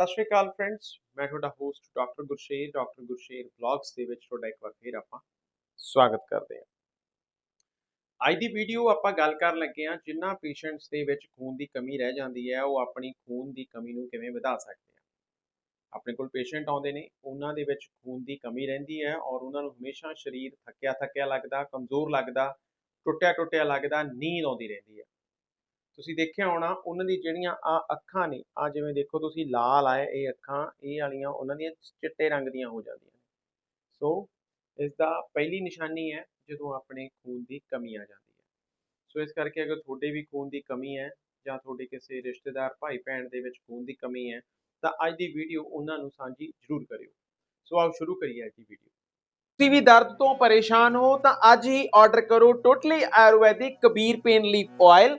ਸਤਿ ਸ਼੍ਰੀ ਅਕਾਲ ਫਰੈਂਡਸ ਮੈਂ ਤੁਹਾਡਾ host doctor Gursher doctor Gursher vlogs ਦੇ ਵਿੱਚ ਤੁਹਾਡਾ ਇੱਕ ਵਾਰ ਫੇਰ ਆਪਾਂ ਸਵਾਗਤ ਕਰਦੇ ਹਾਂ। ਅੱਜ ਦੀ ਵੀਡੀਓ ਆਪਾਂ ਗੱਲ ਕਰਨ ਲੱਗੇ ਹਾਂ ਜਿਨ੍ਹਾਂ ਪੇਸ਼ੈਂਟਸ ਦੇ ਵਿੱਚ ਖੂਨ ਦੀ ਕਮੀ ਰਹਿ ਜਾਂਦੀ ਹੈ, ਉਹ ਆਪਣੀ ਖੂਨ ਦੀ ਕਮੀ ਨੂੰ ਕਿਵੇਂ ਵਧਾ ਸਕਦੇ ਆ। ਆਪਣੇ ਕੋਲ ਪੇਸ਼ੈਂਟ ਆਉਂਦੇ ਨੇ, ਉਹਨਾਂ ਦੇ ਵਿੱਚ ਖੂਨ ਦੀ ਕਮੀ ਰਹਿੰਦੀ ਹੈ ਔਰ ਉਹਨਾਂ ਨੂੰ ਹਮੇਸ਼ਾ ਸਰੀਰ ਥੱਕਿਆ ਥੱਕਿਆ ਲੱਗਦਾ, ਕਮਜ਼ੋਰ ਲੱਗਦਾ ਟੁੱਟਿਆ ਟੁੱਟਿਆ ਲੱਗਦਾ, ਨੀਂਦ ਆਉਂਦੀ ਰਹਿੰਦੀ ਹੈ। ਤੁਸੀਂ ਦੇਖਿਆ ਹੋਣਾ, ਉਹਨਾਂ ਦੀ ਜਿਹੜੀਆਂ ਆ ਅੱਖਾਂ ਨੇ, ਆ ਜਿਵੇਂ ਦੇਖੋ ਤੁਸੀਂ ਲਾਲ ਆਏ ਇਹ ਅੱਖਾਂ, ਇਹ ਵਾਲੀਆਂ ਉਹਨਾਂ ਦੀਆਂ ਚਿੱਟੇ ਰੰਗ ਦੀਆਂ ਹੋ ਜਾਂਦੀਆਂ ਨੇ। ਸੋ ਇਸ ਦਾ ਪਹਿਲੀ ਨਿਸ਼ਾਨੀ ਹੈ ਜਦੋਂ ਆਪਣੇ ਖੂਨ ਦੀ ਕਮੀ ਆ ਜਾਂਦੀ ਹੈ। ਸੋ ਇਸ ਕਰਕੇ ਅਗਰ ਤੁਹਾਡੇ ਵੀ ਖੂਨ ਦੀ ਕਮੀ ਹੈ ਜਾਂ ਤੁਹਾਡੇ ਕਿਸੇ ਰਿਸ਼ਤੇਦਾਰ ਭਾਈ ਭੈਣ ਦੇ ਵਿੱਚ ਖੂਨ ਦੀ ਕਮੀ ਹੈ, ਤਾਂ ਅੱਜ ਦੀ ਵੀਡੀਓ ਉਹਨਾਂ ਨੂੰ ਸਾਂਝੀ ਜ਼ਰੂਰ ਕਰਿਓ। ਸੋ ਆਓ ਸ਼ੁਰੂ ਕਰੀਏ ਅੱਜ ਦੀ ਵੀਡੀਓ। ਤੁਸੀਂ ਵੀ ਦਰਦ ਤੋਂ ਪਰੇਸ਼ਾਨ ਹੋ ਤਾਂ ਅੱਜ ਹੀ ਆਰਡਰ ਕਰੋ totally Ayurvedic Kabir pain leaf oil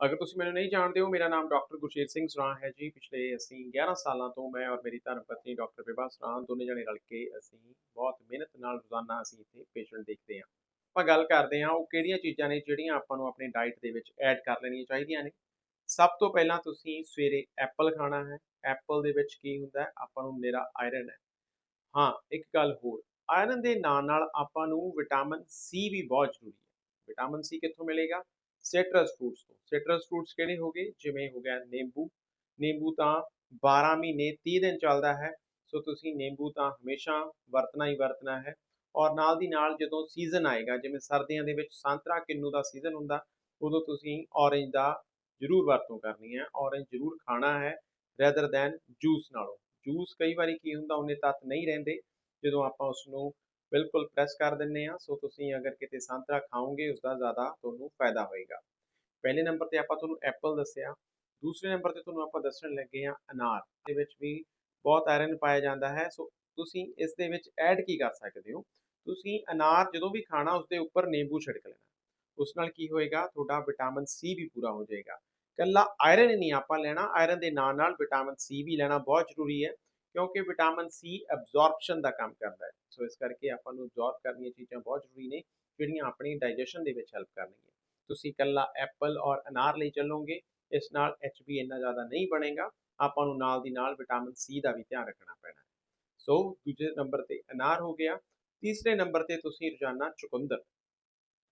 ਅਗਰ ਤੁਸੀਂ ਮੈਨੂੰ ਨਹੀਂ ਜਾਣਦੇ ਹੋ, ਮੇਰਾ ਨਾਮ ਡਾਕਟਰ ਗੁਰਸ਼ੇਰ ਸਿੰਘ ਸਰਾਂ ਹੈ ਜੀ। ਪਿਛਲੇ ਅਸੀਂ 11 ਸਾਲਾਂ ਤੋਂ ਮੈਂ ਔਰ ਮੇਰੀ ਧਰਮ ਪਤਨੀ ਡਾਕਟਰ ਵਿਭਾ ਸਰਾਂ ਦੋਨੇ ਜਣੇ ਰਲ ਕੇ ਅਸੀਂ ਬਹੁਤ ਮਿਹਨਤ ਨਾਲ ਰੋਜ਼ਾਨਾ ਅਸੀਂ ਇੱਥੇ ਪੇਸ਼ੈਂਟ ਦੇਖਦੇ ਹਾਂ। ਆਪਾਂ ਗੱਲ ਕਰਦੇ ਹਾਂ, ਉਹ ਕਿਹੜੀਆਂ ਚੀਜ਼ਾਂ ਨੇ ਜਿਹੜੀਆਂ ਆਪਾਂ ਨੂੰ ਆਪਣੀ ਡਾਈਟ ਦੇ ਵਿੱਚ ਐਡ ਕਰ ਲੈਣੀਆਂ ਚਾਹੀਦੀਆਂ ਨੇ? ਸਭ ਤੋਂ ਪਹਿਲਾਂ ਤੁਸੀਂ ਸਵੇਰੇ ਐਪਲ ਖਾਣਾ ਹੈ। ਐਪਲ ਦੇ ਵਿੱਚ ਕੀ ਹੁੰਦਾ ਆਪਾਂ ਨੂੰ ਨਿਰਾ ਆਇਰਨ ਹੈ। ਹਾਂ, ਇੱਕ ਗੱਲ ਹੋਰ। ਆਇਰਨ ਦੇ ਨਾਲ ਨਾਲ ਆਪਾਂ ਨੂੰ ਵਿਟਾਮਿਨ ਸੀ ਵੀ ਬਹੁਤ ਜ਼ਰੂਰੀ ਹੈ। ਵਿਟਾਮਿਨ ਸੀ ਕਿੱਥੋਂ ਮਿਲੇਗਾ? ਸਿਟਰਸ ਫਰੂਟਸ ਤੋਂ। ਸਿਟਰਸ ਫਰੂਟਸ ਕਿਹੜੇ ਹੋਗੇ ਜਿਵੇਂ ਹੋ ਗਿਆ ਨਿੰਬੂ। ਨਿੰਬੂ ਤਾਂ 12 ਮਹੀਨੇ 30 ਦਿਨ ਚੱਲਦਾ ਹੈ। ਸੋ ਤੁਸੀਂ ਨਿੰਬੂ ਤਾਂ ਹਮੇਸ਼ਾ ਵਰਤਣਾ ਹੀ ਵਰਤਣਾ ਹੈ। ਔਰ ਨਾਲ ਦੀ ਨਾਲ ਜਦੋਂ ਸੀਜ਼ਨ ਆਏਗਾ, ਜਿਵੇਂ ਸਰਦੀਆਂ ਦੇ ਵਿੱਚ ਸੰਤਰਾ ਕਿੰਨੂ ਦਾ ਸੀਜ਼ਨ ਹੁੰਦਾ, ਉਦੋਂ ਤੁਸੀਂ ਔਰੇਂਜ ਦਾ ਜ਼ਰੂਰ ਵਰਤੋਂ ਕਰਨੀ ਹੈ। ਔਰੇਂਜ ਜ਼ਰੂਰ ਖਾਣਾ ਹੈ ਰੈਦਰ ਦੈਨ ਜੂਸ ਨਾਲੋਂ। ਜੂਸ ਕਈ ਵਾਰੀ ਕੀ ਹੁੰਦਾ ਉਹਨੇ ਤੱਤ ਨਹੀਂ ਰਹਿੰਦੇ। ਜਦੋਂ ਆਪਾਂ ਉਸ ਨੂੰ ਬਿਲਕੁਲ ਪ੍ਰੈਸ ਕਰ ਦਿੰਨੇ ਆ ਸੋ ਤੁਸੀਂ ਅਗਰ ਕਿਤੇ ਸੰਤਰਾ ਖਾਓਗੇ ਉਸ ਦਾ ਜ਼ਿਆਦਾ ਤੁਹਾਨੂੰ ਫਾਇਦਾ ਹੋਏਗਾ। ਪਹਿਲੇ ਨੰਬਰ ਤੇ ਆਪਾਂ ਤੁਹਾਨੂੰ ਐਪਲ ਦੱਸਿਆ, ਦੂਸਰੇ ਨੰਬਰ ਤੇ ਤੁਹਾਨੂੰ ਆਪਾਂ ਦੱਸਣ ਲੱਗੇ ਆ ਅਨਾਰ, ਦੇ ਵਿੱਚ ਵੀ ਬਹੁਤ ਆਇਰਨ ਪਾਇਆ ਜਾਂਦਾ ਹੈ, ਸੋ ਤੁਸੀਂ ਇਸ ਦੇ ਵਿੱਚ ਐਡ ਕੀ ਕਰ ਸਕਦੇ ਹੋ? ਤੁਸੀਂ ਅਨਾਰ ਜਦੋਂ ਵੀ ਖਾਣਾ ਉਸ ਦੇ ਉੱਪਰ ਨਿੰਬੂ ਛਿੜਕ ਲੈਣਾ। ਉਸ ਨਾਲ ਕੀ ਹੋਏਗਾ? ਤੁਹਾਡਾ ਵਿਟਾਮਿਨ ਸੀ ਵੀ ਪੂਰਾ ਹੋ ਜਾਏਗਾ। ਕੱਲਾ ਆਇਰਨ ਹੀ ਨਹੀਂ ਆਪਾਂ ਲੈਣਾ ਆਇਰਨ ਦੇ ਨਾਲ ਨਾਲ ਵਿਟਾਮਿਨ ਸੀ ਵੀ ਲੈਣਾ ਬਹੁਤ ਜ਼ਰੂਰੀ ਹੈ। ਕਿਉਂਕਿ ਵਿਟਾਮਿਨ ਸੀ ਐਬਜ਼ੌਰਪਸ਼ਨ ਦਾ ਕੰਮ ਕਰਦਾ ਹੈ। ਸੋ ਇਸ ਕਰਕੇ ਆਪਾਂ ਨੂੰ ਐਬਜ਼ੌਰਬ ਕਰਨੀਆਂ ਚੀਜ਼ਾਂ ਬਹੁਤ ਜ਼ਰੂਰੀ ਨੇ, ਜਿਹੜੀਆਂ ਆਪਣੀ ਡਾਈਜੈਸ਼ਨ ਦੇ ਵਿੱਚ ਹੈਲਪ ਕਰਨਗੀਆਂ। ਤੁਸੀਂ ਕੱਲਾ ਐਪਲ ਔਰ ਅਨਾਰ ਲਈ ਚੱਲੋਗੇ, ਇਸ ਨਾਲ ਐਚਬੀ ਇੰਨਾ ਜ਼ਿਆਦਾ ਨਹੀਂ ਬਣੇਗਾ, ਆਪਾਂ ਨੂੰ ਨਾਲ ਦੀ ਨਾਲ ਵਿਟਾਮਿਨ ਸੀ ਦਾ ਵੀ ਧਿਆਨ ਰੱਖਣਾ ਪੈਣਾ ਹੈ। ਸੋ ਦੂਜੇ ਨੰਬਰ ਤੇ ਅਨਾਰ ਹੋ ਗਿਆ। ਤੀਸਰੇ ਨੰਬਰ ਤੇ ਤੁਸੀਂ ਰੋਜ਼ਾਨਾ ਚੁਕੰਦਰ।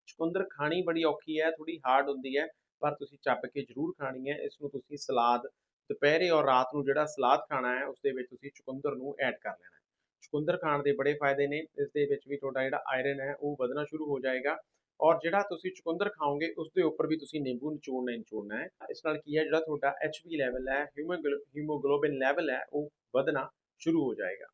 ਚੁਕੰਦਰ ਖਾਣੀ ਬੜੀ ਔਖੀ ਹੈ ਥੋੜੀ ਹਾਰਡ ਹੁੰਦੀ ਹੈ, ਪਰ ਤੁਸੀਂ ਚੱਪ ਕੇ ਜ਼ਰੂਰ ਖਾਣੀ ਹੈ, ਇਸ ਨੂੰ ਤੁਸੀਂ ਸਲਾਦ ਦੁਪਹਿਰੇ ਔਰ ਰਾਤ ਨੂੰ ਜਿਹੜਾ ਸਲਾਦ ਖਾਣਾ ਹੈ ਉਸ ਦੇ ਵਿੱਚ ਤੁਸੀਂ ਚੁਕੰਦਰ ਨੂੰ ਐਡ ਕਰ ਲੈਣਾ ਹੈ। ਚੁਕੰਦਰ ਖਾਣ ਦੇ ਬੜੇ ਫਾਇਦੇ ਨੇ, ਇਸ ਦੇ ਵਿੱਚ ਵੀ ਤੁਹਾਡਾ ਜਿਹੜਾ ਆਇਰਨ ਹੈ, ਉਹ ਵਧਣਾ ਸ਼ੁਰੂ ਹੋ ਜਾਏਗਾ ਔਰ ਜਿਹੜਾ ਤੁਸੀਂ ਚੁਕੰਦਰ ਖਾਓਗੇ ਉਸ ਦੇ ਉੱਪਰ ਵੀ ਤੁਸੀਂ ਨਿੰਬੂ ਨਿਚੋੜਨਾ ਨਿਚੋੜਨਾ ਹੈ। ਇਸ ਨਾਲ ਕੀ ਹੈ, ਜਿਹੜਾ ਤੁਹਾਡਾ ਐਚਬੀ ਲੈਵਲ ਹੈ ਹੀਮੋਗਲੋਬਿਨ ਲੈਵਲ ਹੈ, ਉਹ ਵਧਣਾ ਸ਼ੁਰੂ ਹੋ ਜਾਏਗਾ।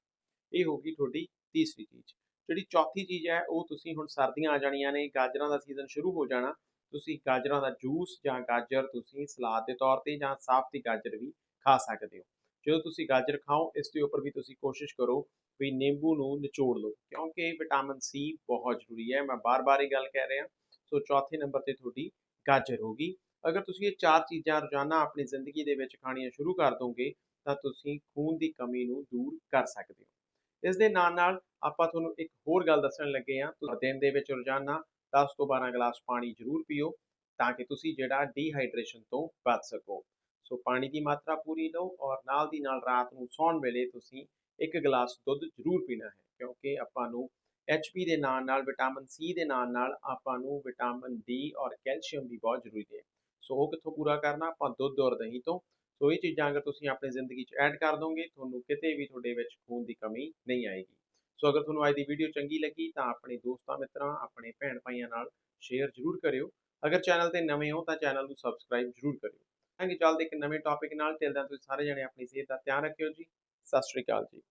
ਇਹ ਹੋ ਗਈ ਤੁਹਾਡੀ ਤੀਸਰੀ ਚੀਜ਼। ਜਿਹੜੀ ਚੌਥੀ ਚੀਜ਼ ਹੈ, ਉਹ ਤੁਸੀਂ ਹੁਣ ਸਰਦੀਆਂ ਆ ਜਾਣੀਆਂ ਨੇ, ਗਾਜਰਾਂ ਦਾ ਸੀਜ਼ਨ ਸ਼ੁਰੂ ਹੋ ਜਾਣਾ ਤੁਸੀਂ ਗਾਜਰਾਂ ਦਾ ਜੂਸ ਜਾਂ ਗਾਜਰ ਤੁਸੀਂ ਸਲਾਦ ਦੇ ਤੌਰ ਤੇ ਜਾਂ ਸਾਫ਼ ਦੀ ਗਾਜਰ ਵੀ ਖਾ ਸਕਦੇ ਹੋ। ਜਦੋਂ ਤੁਸੀਂ ਗਾਜਰ ਖਾਓ, ਇਸ ਦੇ ਉੱਪਰ ਵੀ ਤੁਸੀਂ ਕੋਸ਼ਿਸ਼ ਕਰੋ ਵੀ ਨਿੰਬੂ ਨੂੰ ਨਿਚੋੜ ਲਓ, ਕਿਉਂਕਿ ਵਿਟਾਮਿਨ ਸੀ ਬਹੁਤ ਜ਼ਰੂਰੀ ਹੈ, ਮੈਂ ਬਾਰ-ਬਾਰ ਇਹ ਗੱਲ ਕਹਿ ਰਿਹਾ। ਸੋ ਚੌਥੇ ਨੰਬਰ ਤੇ ਤੁਹਾਡੀ ਗਾਜਰ ਹੋਗੀ ਅਗਰ ਤੁਸੀਂ ਇਹ ਚਾਰ ਚੀਜ਼ਾਂ ਰੋਜ਼ਾਨਾ ਆਪਣੀ ਜ਼ਿੰਦਗੀ ਦੇ ਵਿੱਚ ਖਾਣੀਆਂ ਸ਼ੁਰੂ ਕਰ ਦੋਗੇ, ਤਾਂ ਤੁਸੀਂ ਖੂਨ ਦੀ ਕਮੀ ਨੂੰ ਦੂਰ ਕਰ ਸਕਦੇ ਹੋ। ਇਸ ਦੇ ਨਾਲ ਨਾਲ ਆਪਾਂ ਤੁਹਾਨੂੰ ਇੱਕ ਹੋਰ ਗੱਲ ਦੱਸਣ ਲੱਗੇ ਆ ਤੁਸੀਂ ਦਿਨ ਦੇ ਵਿੱਚ ਰੋਜ਼ਾਨਾ 10 ਤੋਂ 12 ਗਲਾਸ ਪਾਣੀ ਜ਼ਰੂਰ ਪੀਓ ਤਾਂ ਕਿ ਤੁਸੀਂ ਜਿਹੜਾ ਡੀਹਾਈਡਰੇਸ਼ਨ ਤੋਂ ਬਚ ਸਕੋ। ਸੋ ਪਾਣੀ ਦੀ ਮਾਤਰਾ ਪੂਰੀ ਲਓ ਔਰ ਨਾਲ ਦੀ ਨਾਲ ਰਾਤ ਨੂੰ ਸੌਣ ਵੇਲੇ ਤੁਸੀਂ ਇੱਕ ਗਲਾਸ ਦੁੱਧ ਜ਼ਰੂਰ ਪੀਣਾ ਹੈ, ਕਿਉਂਕਿ ਆਪਾਂ ਨੂੰ ਐਚਪੀ ਦੇ ਨਾਲ ਨਾਲ ਵਿਟਾਮਿਨ ਸੀ ਦੇ ਨਾਲ ਨਾਲ ਆਪਾਂ ਨੂੰ ਵਿਟਾਮਿਨ ਡੀ ਔਰ ਕੈਲਸ਼ੀਅਮ ਵੀ ਬਹੁਤ ਜ਼ਰੂਰੀ ਹੈ। ਸੋ ਉਹ ਕਿੱਥੋਂ ਪੂਰਾ ਕਰਨਾ? ਆਪਾਂ ਦੁੱਧ ਔਰ ਦਹੀਂ ਤੋਂ। ਸੋ ਇਹ ਚੀਜ਼ਾਂ ਅਗਰ ਤੁਸੀਂ ਆਪਣੀ ਜ਼ਿੰਦਗੀ 'ਚ ਐਡ ਕਰ ਦੋਗੇ, ਤੁਹਾਨੂੰ ਕਿਤੇ ਵੀ ਤੁਹਾਡੇ ਵਿੱਚ ਖੂਨ ਦੀ ਕਮੀ ਨਹੀਂ ਆਏਗੀ। ਸੋ ਅਗਰ ਤੁਹਾਨੂੰ ਅੱਜ ਦੀ ਵੀਡੀਓ ਚੰਗੀ ਲੱਗੀ ਤਾਂ ਆਪਣੇ ਦੋਸਤਾਂ, ਮਿੱਤਰਾਂ, ਆਪਣੇ ਭੈਣ ਭਾਈਆਂ ਨਾਲ ਸ਼ੇਅਰ ਜ਼ਰੂਰ ਕਰਿਓ। ਅਗਰ ਚੈਨਲ ਤੇ ਨਵੇਂ ਹੋ ਤਾਂ ਚੈਨਲ ਨੂੰ ਸਬਸਕ੍ਰਾਈਬ ਜ਼ਰੂਰ ਕਰਿਓ। ਹਾਂਜੀ, ਚੱਲਦੇ ਇੱਕ ਨਵੇਂ ਟੌਪਿਕ ਨਾਲ। ਟਿਲ ਤੁਸੀਂ ਸਾਰੇ ਜਣੇ ਆਪਣੀ ਸਿਹਤ ਦਾ ਧਿਆਨ ਰੱਖਿਓ ਜੀ। ਸਤਿ ਸ਼੍ਰੀ ਅਕਾਲ ਜੀ।